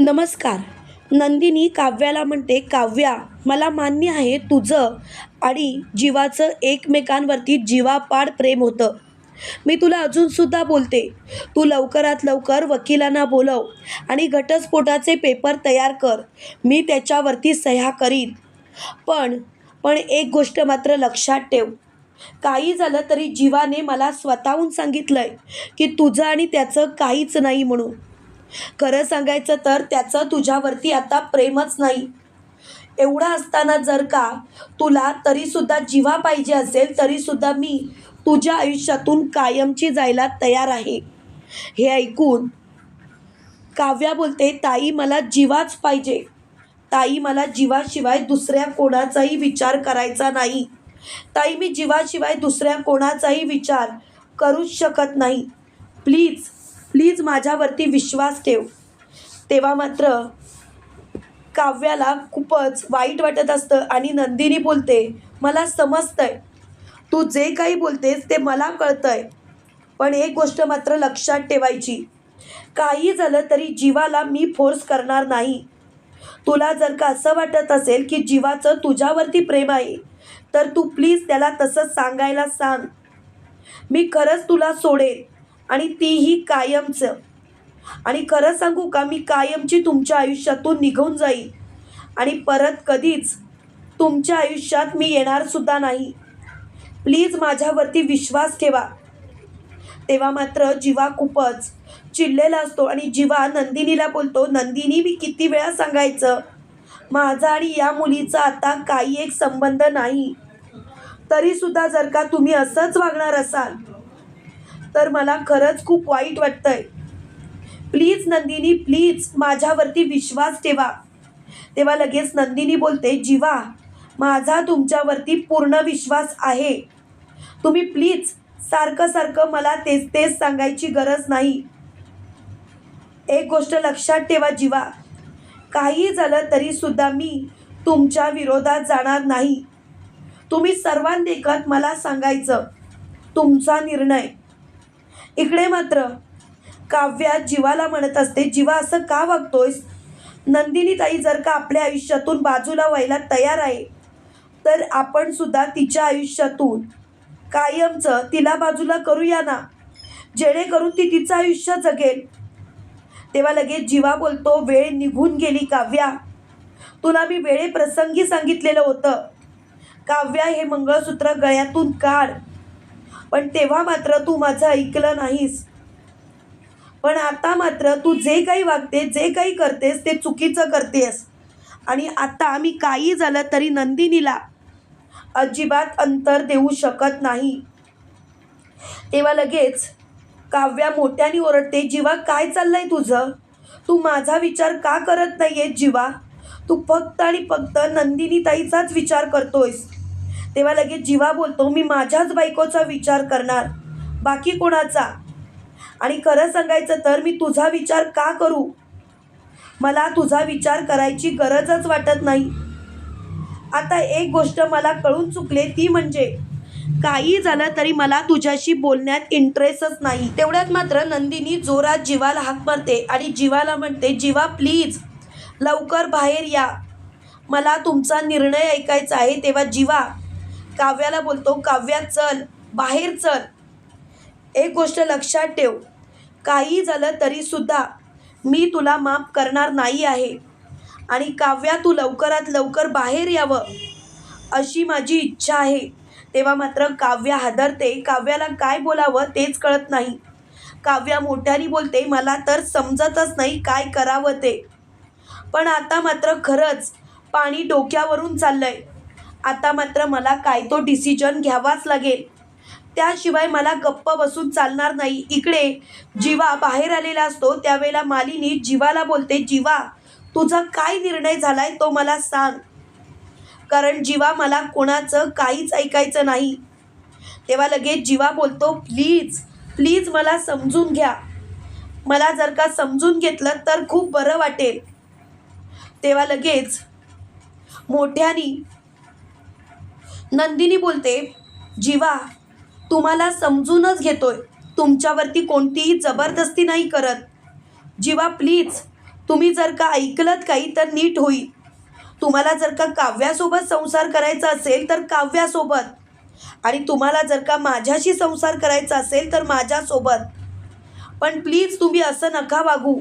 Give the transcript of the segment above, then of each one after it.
नमस्कार. नंदिनी काव्याला म्हणते काव्या मला मान्य आहे तुझं आणि जीवाचं एकमेकांवरती जीवापाड प्रेम होतं. मी तुला अजूनसुद्धा बोलते. तू लवकरात लवकर वकिलांना बोलव आणि घटस्फोटाचे पेपर तयार कर. मी त्याच्यावरती सह्या करीन. पण पण एक गोष्ट मात्र लक्षात ठेव. काही झालं तरी जीवाने मला स्वतःहून सांगितलं आहे की तुझं आणि त्याचं काहीच नाही म्हणून. खरं सांगायचं तर त्याचं तुझ्यावरती आता प्रेमच नाही. एवढा असताना जर का तुला तरीसुद्धा जीवा पाहिजे असेल तरीसुद्धा मी तुझ्या आयुष्यातून कायमची जायला तयार आहे. हे ऐकून काव्या बोलते ताई मला जीवाच पाहिजे. ताई मला जीवाशिवाय दुसऱ्या कोणाचाही विचार करायचा नाही. ताई मी जीवाशिवाय दुसऱ्या कोणाचाही विचार करूच शकत नाही. प्लीज प्लीज माझ्यावरती विश्वास ठेव. तेव्हा मात्र काव्याला खूपच वाईट वाटत असतं आणि नंदिनी बोलते मला समजतंय. तू जे काही बोलतेस ते मला कळतंय. पण एक गोष्ट मात्र लक्षात ठेवायची. काही झालं तरी जीवाला मी फोर्स करणार नाही. तुला जर का असं वाटत असेल की जीवाचं तुझ्यावरती प्रेम आहे तर तू प्लीज त्याला तसं सांगायला सांग. मी खरंच तुला सोडेन. आणि तीही कायमचं. आणि खरं सांगू का मी कायमची तुमच्या आयुष्यातून निघून जाईल आणि परत कधीच तुमच्या आयुष्यात मी येणारसुद्धा नाही. प्लीज माझ्यावरती विश्वास ठेवा. तेव्हा मात्र जीवा खूपच चिडलेला असतो आणि जीवा नंदिनीला बोलतो नंदिनी मी किती वेळा सांगायचं? माझा आणि या मुलीचा आता काही एक संबंध नाही. तरीसुद्धा जर का तुम्ही असंच वागणार असाल तर मला खरंच खूप वाईट वाटतंय. प्लीज नंदिनी प्लीज माझ्यावरती विश्वास ठेवा. तेव्हा लगेच नंदिनी बोलते जीवा माझा तुमच्यावरती पूर्ण विश्वास आहे. तुम्ही प्लीज सारखं सारखं मला तेच तेच सांगायची गरज नाही. एक गोष्ट लक्षात ठेवा जीवा. काही झालं तरीसुद्धा मी तुमच्या विरोधात जाणार नाही. तुम्ही सर्वांदेखत मला सांगायचं. तुमचा निर्णय. इकडे मात्र. काव्या जीवाला म्हणत असते जीवा असं का वागतोयस? नंदिनी ताई जर का आपल्या आयुष्यातून बाजूला व्हायला तयार आहे तर आपण सुद्धा तिच्या आयुष्यातून कायमचं तिला बाजूला करूया ना? जेणेकरून ती तिचं आयुष्य जगेल. तेव्हा लगेच जीवा बोलतो वेळ निघून गेली काव्या. तुला मी वेळेप्रसंगी सांगितलेलं होतं. काव्या हे मंगळसूत्र गळ्यातून काढ. पण तेव्हा मात्र तू माझं ऐकलं नाहीस. पण आता मात्र तू जे काही वागते जे काही करतेस ते चुकीचं करतेस. आणि आता मी काही झालं तरी नंदिनीला अजिबात अंतर देऊ शकत नाही. तेव्हा लगेच काव्या मोठ्याने ओरडते जीवा काय चाललंय तुझं? तू माझा विचार का करत नाहीये जीवा? तू फक्त आणि फक्त नंदिनी ताईचाच विचार करतोयस. तेव्हा लगेच जीवा बोलतो मी माझ्याच बायकोचा विचार करणार. बाकी कोणाचा? आणि खरं सांगायचं तर मी तुझा विचार का करू? मला तुझा विचार करायची गरजच वाटत नाही. आता एक गोष्ट मला कळून चुकले ती म्हणजे काही झालं तरी मला तुझ्याशी बोलण्यात इंटरेस्टच नाही. तेवढ्यात मात्र नंदिनी जोरात जीवाला हाक मारते आणि जीवाला म्हणते जीवा प्लीज लवकर बाहेर या. मला तुमचा निर्णय ऐकायचा आहे तेव्हा जीवा काव्याला बोलतो काव्या चल बाहेर चल. एक गोष्ट लक्षात ठेव काही झालं तरीसुद्धा मी तुला माफ करणार नाही आहे. आणि काव्या तू लवकरात लवकर बाहेर यावं अशी माझी इच्छा आहे. तेव्हा मात्र काव्या हादरते. काव्याला काय बोलावं तेच कळत नाही. काव्या मोठ्याने बोलते मला तर समजतच नाही काय करावं ते. पण आता मात्र खरंच पाणी डोक्यावरून चाललं आहे आता मात्र मला काय तो डिसिजन घ्यावाच लागेल. त्याशिवाय मला गप्प बसून चालणार नाही. इकडे जीवा बाहेर आलेला असतो त्यावेळेला मालिनी जीवाला बोलते जीवा तुझा काय निर्णय झालाय तो मला सांग. कारण जीवा मला कोणाचं काहीच ऐकायचं नाही. तेव्हा लगेच जीवा बोलतो प्लीज प्लीज मला समजून घ्या. मला जर का समजून घेतलं तर खूप बरं वाटेल. तेव्हा लगेच मोठ्यानी नंदिनी बोलते जीवा तुम्हाला समजूनच घेतोय. तुमच्यावरती कोणतीही जबरदस्ती नाही करत. जीवा प्लीज तुम्ही जर का ऐकलत काही तर नीट होईल तुम्हाला जर का काव्यासोबत संसार करायचा असेल तर काव्यासोबत. आणि तुम्हाला जर का माझ्याशी संसार करायचा असेल तर माझ्यासोबत. पण प्लीज तुम्ही असं नका वागू.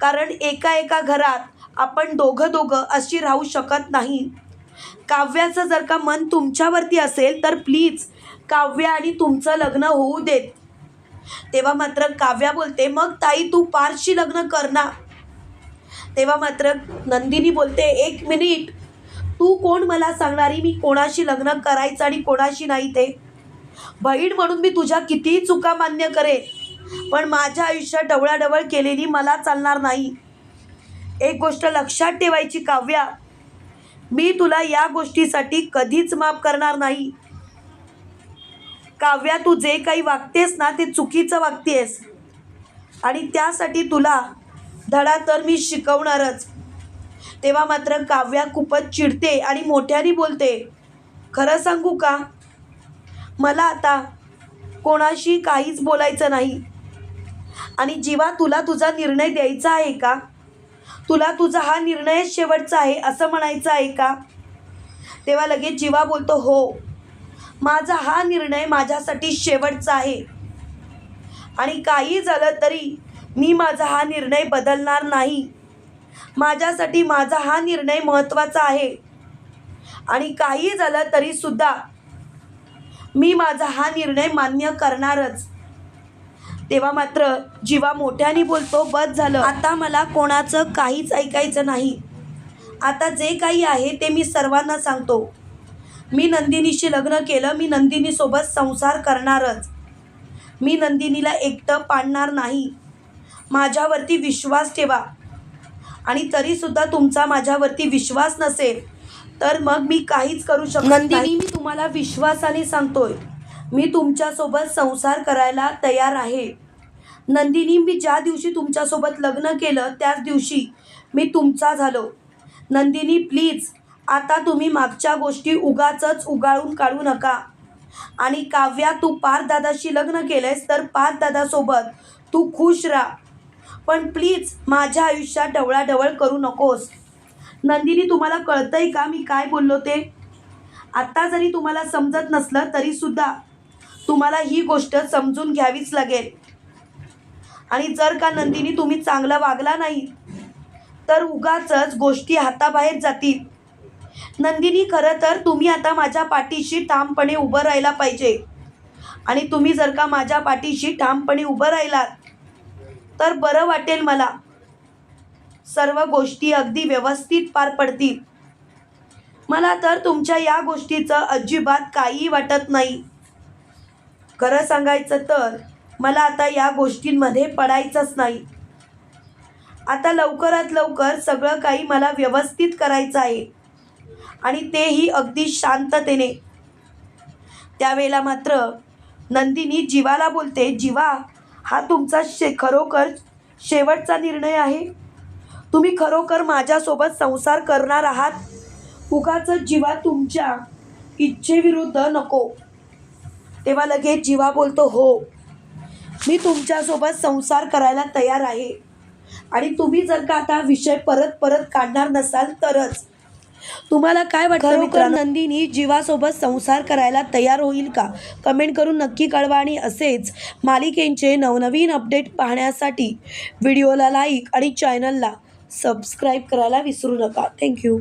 कारण एका एका घरात आपण दोघं दोघं अशी राहू शकत नाही. काव्याचं जर का मन तुमच्यावरती असेल तर प्लीज काव्य आणि तुमचं लग्न होऊ देत. तेव्हा मात्र काव्या बोलते मग ताई तू पारशी लग्न कर ना. तेव्हा मात्र नंदिनी बोलते एक मिनिट. तू कोण मला सांगणारी? मी कोणाशी लग्न करायचं आणि कोणाशी नाही ते. बहीण म्हणून मी तुझ्या कितीही चुका मान्य करेन पण माझ्या आयुष्यात डवळाडवळ केलेली मला चालणार नाही. एक गोष्ट लक्षात ठेवायची काव्या. मी तुला या गोष्टीसाठी कधीच माफ करणार नाही. काव्या तू जे काही वागतेस ना ते चुकीचं वागतेस. आणि त्यासाठी तुला धडा तर मी शिकवणारच. तेव्हा मात्र काव्या खूपच चिडते आणि मोठ्याने बोलते खरं सांगू का? मला आता कोणाशी काहीच बोलायचं नाही. आणि जीवा तुला तुझा निर्णय द्यायचा आहे का तुला तुझा हा निर्णय शेवटचा आहे असं म्हणायचं आहे का? तेव्हा लगेच जीवा बोलतो हो. माझा हा निर्णय माझ्यासाठी शेवटचा आहे. आणि काही झालं तरी मी माझा हा निर्णय बदलणार नाही. माझ्यासाठी माझा हा निर्णय महत्त्वाचा आहे. आणि काही झालं तरीसुद्धा मी माझा हा निर्णय मान्य करणारच. तेव्हा मात्र जीवा मोठ्याने बोलतो बस झालं. आता मला कोणाचं काहीच ऐकायचं नाही. आता जे काही आहे ते मी सर्वांना सांगतो. मी नंदिनीशी लग्न केलं मी नंदिनीसोबत संसार करणारच. मी नंदिनीला एकटं पाडणार नाही. माझ्यावरती विश्वास ठेवा. आणि तरीसुद्धा तुमचा माझ्यावरती विश्वास नसेल तर मग मी काहीच करू शकत नंदिनी मी तुम्हाला विश्वासाने सांगतोय. मी तुमच्यासोबत संसार करायला तयार आहे. नंदिनी मी ज्या दिवशी तुमच्यासोबत लग्न केलं त्याच दिवशी मी तुमचा झालो. नंदिनी प्लीज आता तुम्ही मागच्या गोष्टी उगाचच उगाळून काढू नका. आणि काव्या तू पार्थदादाशी लग्न केलंयस तर पार्थदादासोबत तू खुश राहा. पण प्लीज माझ्या आयुष्यात ढवळाढवळ करू नकोस. नंदिनी तुम्हाला कळतंय का मी काय बोललो ते? आत्ता जरी तुम्हाला समजत नसलं तरीसुद्धा तुम्हाला ही गोष्ट समजून घ्यावीच लागेल. आणि जर का नंदिनी तुम्ही चांगला वागला नाही तर उगाचच गोष्टी हाताबाहेर जातील. नंदिनी खरं तर तुम्ही आता माझ्या पाठीशी ठामपणे उभं राहायला पाहिजे. आणि तुम्ही जर का माझ्या पाठीशी ठामपणे उभं राहिलात तर बरं वाटेल मला. सर्व गोष्टी अगदी व्यवस्थित पार पडतील. मला तर तुमच्या या गोष्टीचं अजिबात काहीही वाटत नाही. खरं सांगायचं तर मला आता या गोष्टींमध्ये पडायचंच नाही. आता लवकरात लवकर सगळं काही मला व्यवस्थित करायचं आहे. आणि तेही अगदी शांततेने. त्यावेळेला मात्र नंदिनी जीवाला बोलते जीवा हा तुमचा शे खरोखर शेवटचा निर्णय आहे? तुम्ही खरोखर माझ्यासोबत संसार करणार आहात? उगाच जीवा तुमच्या इच्छेविरुद्ध नको. तेव्हा लगेच जीवा बोलतो हो मी तुमच्यासोबत संसार करायला तयार आहे. आणि तुम्ही जर का आता विषय परत परत काढणार नसाल तरच तुम्हाला काय वाटतं नंदिनी जीवासोबत संसार करायला तयार होईल का? कमेंट करून नक्की कळवा आणि असेच मालिकेंचे नवनवीन अपडेट पाहण्यासाठी व्हिडिओला लाईक आणि चॅनलला सबस्क्राईब करायला विसरू नका. थँक्यू.